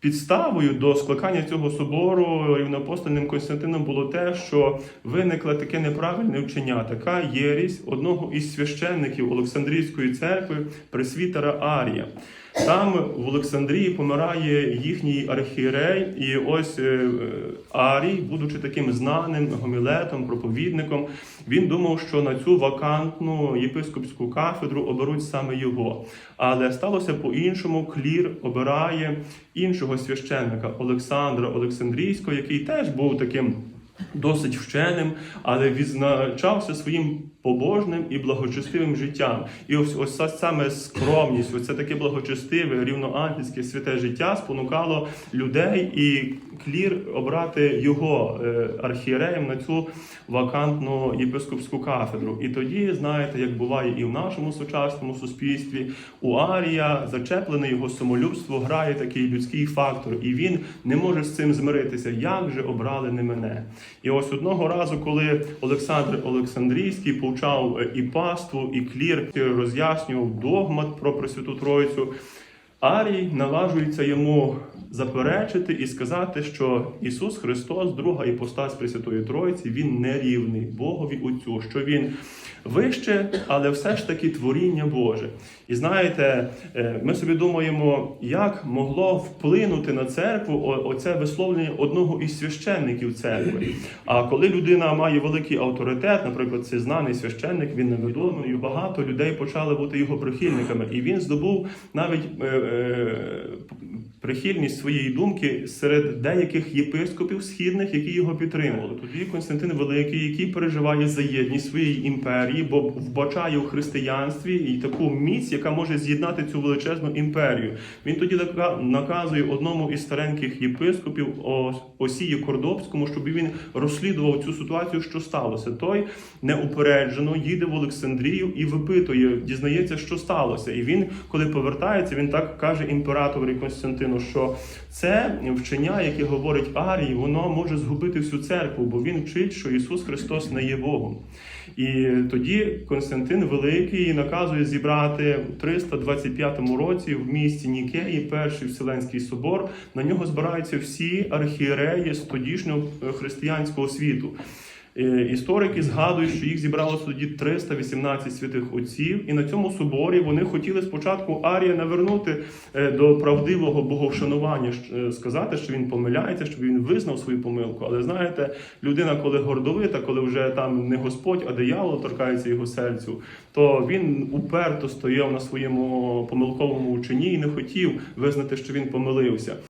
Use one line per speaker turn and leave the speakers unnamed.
Підставою до скликання цього собору рівноапостольним Константином було те, що виникло таке неправильне вчення, така єрість одного із священників Олександрійської церкви, пресвітера Арія. Там в Олександрії помирає їхній архієрей, і ось е, Арій, будучи таким знаним гомілетом, проповідником, він думав, що на цю вакантну єпископську кафедру оберуть саме його. Але сталося по-іншому. Клір обирає іншого священника Олександра Олександрійського, який теж був таким. Досить вченим, але відзначався своїм побожним і благочестивим життям. І ось ось саме скромність, ось це таке благочестиве, рівноангельське святе життя спонукало людей і клір обрати його е, архієреєм на цю вакантну єпископську кафедру. І тоді, знаєте, як буває і в нашому сучасному суспільстві, у Арія зачеплене його самолюбство грає такий людський фактор, і він не може з цим змиритися. Як же обрали не мене? І ось одного разу, коли Олександр Олександрійський повчав е, і паству, і клір роз'яснював догмат про Пресвяту Троїцю. Арій наважується йому заперечити і сказати, що Ісус Христос, друга іпостась Пресвятої Троїці, Він не рівний Богові Отцю, що Він вище, але все ж таки творіння Боже. І знаєте, е, ми собі думаємо, як могло вплинути на церкву оце висловлення одного із священників церкви. А коли людина має великий авторитет, наприклад, це знаний священник, він невідомий, багато людей почали бути його прихильниками, і він здобув навіть е, прихильність своєї думки серед деяких єпископів східних, які його підтримували. Тоді Константин Великий, який переживає за єдність своєї імперії, бо вбачає у християнстві і таку міць, яка може з'єднати цю величезну імперію. Він тоді нака- наказує одному із стареньких єпископів Осії Кордобському, щоб він розслідував цю ситуацію, що сталося. Той неупереджено їде в Олександрію і випитує, дізнається, що сталося. І він, коли повертається, він так каже імператорі Константину, що це вчення, яке говорить Арій, воно може згубити всю церкву, бо він вчить, що Ісус Христос не є Богом. І тоді Константин Великий наказує зібрати в 325 році в місті Нікеї перший Вселенський собор. На нього збираються всі архієреї з тодішнього е, християнського світу. Е, Історики згадують, що їх зібралося тоді 318 святих отців, і на цьому соборі вони хотіли спочатку Арія навернути е, до правдивого боговшанування, е, сказати, що він помиляється, щоб він визнав свою помилку. Але знаєте, людина, коли гордовита, коли вже там не Господь, а диявол торкається його серцю, то він уперто стояв на своєму помилковому ученні і не хотів визнати, що він помилився.